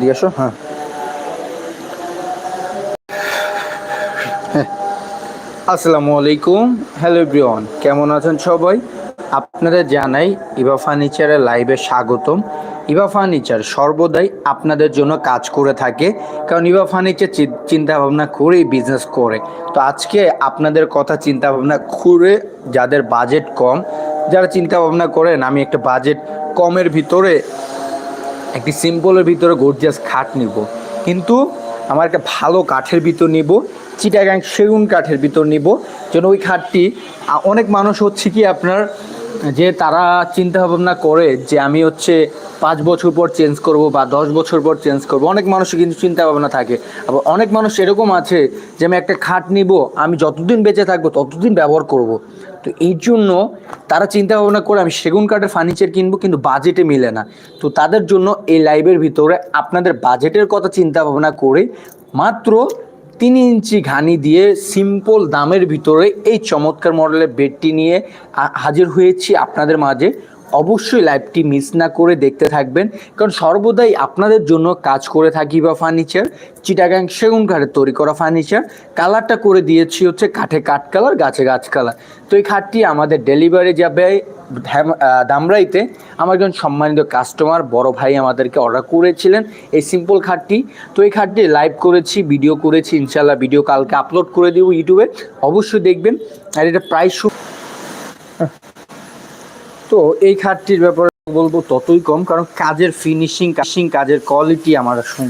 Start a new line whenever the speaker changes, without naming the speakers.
দিয়ে আসো হ্যাঁ। হ্যাঁ। আসসালামু আলাইকুম। হ্যালো এভরিওয়ান কেমন আছেন সবাই? আপনাদের জানাই ইভা ফার্নিচারের লাইভে স্বাগতম। ইভা ফার্নিচার সর্বদাই আপনাদের জন্য কাজ করে থাকে, কারণ ইভা ফার্নিচার চিন্তা ভাবনা করেই বিজনেস করে। তো আজকে আপনাদের কথা চিন্তা ভাবনা করে যাদের বাজেট কম, যারা চিন্তা ভাবনা করেন, আমি একটা বাজেট কমের ভিতরে একটি সিম্পলের ভিতরে গর্জিয়াস খাট নিব। কিন্তু আমার একটা ভালো কাঠের ভিতর নিব, চিটাগাং সেগুন কাঠের ভিতর নিব। যেন ওই খাটটি অনেক মানুষ হচ্ছে কি আপনার, যে তারা চিন্তা ভাবনা করে যে আমি হচ্ছে পাঁচ বছর পর চেঞ্জ করব বা দশ বছর পর চেঞ্জ করব। অনেক মানুষের কিন্তু চিন্তা ভাবনা থাকে। আবার অনেক মানুষ এরকম আছে যে আমি একটা খাট নিব, আমি যতদিন বেঁচে থাকব ততদিন ব্যবহার করব। তো এই জন্য তারা চিন্তা ভাবনা করে, আমি সেগুন কাঠের ফার্নিচার কিনবো, কিন্তু বাজেটে মিলে না। তো তাদের জন্য এই লাইভের ভিতরে আপনাদের বাজেটের কথা চিন্তা ভাবনা করে মাত্র তিন ইঞ্চি ঘানি দিয়ে সিম্পল দামের ভিতরে এই চমৎকার মডেলের বেডটি নিয়ে হাজির হয়েছি আপনাদের মাঝে। অবশ্যই লাইভটি মিস না করে দেখতে থাকবেন। কারণ সর্বদাই আপনাদের জন্য কাজ করে থাকি বা ফার্নিচার চিটাগাং সেগুন কাঠের তৈরি করা ফার্নিচার কালারটা করে দিয়েছি হচ্ছে কাঠে কাঠ কালার গাছে গাছ কালার তো এই খাটটি আমাদের ডেলিভারি যাবে দামরাইতে। আমার একজন সম্মানিত কাস্টমার বড় ভাই আমাদেরকে অর্ডার করেছিলেন এই সিম্পল খাটটি। তো এই খাটটি লাইভ করেছি ভিডিও করেছি ইনশাল্লাহ ভিডিও কালকে আপলোড করে দেবো ইউটিউবে অবশ্যই দেখবেন। আর এটা প্রাইস তো এই খাটটির ব্যাপারে বলব ততই কম কারণ কাজের ফিনিশিং কাজের কোয়ালিটি আমার শুন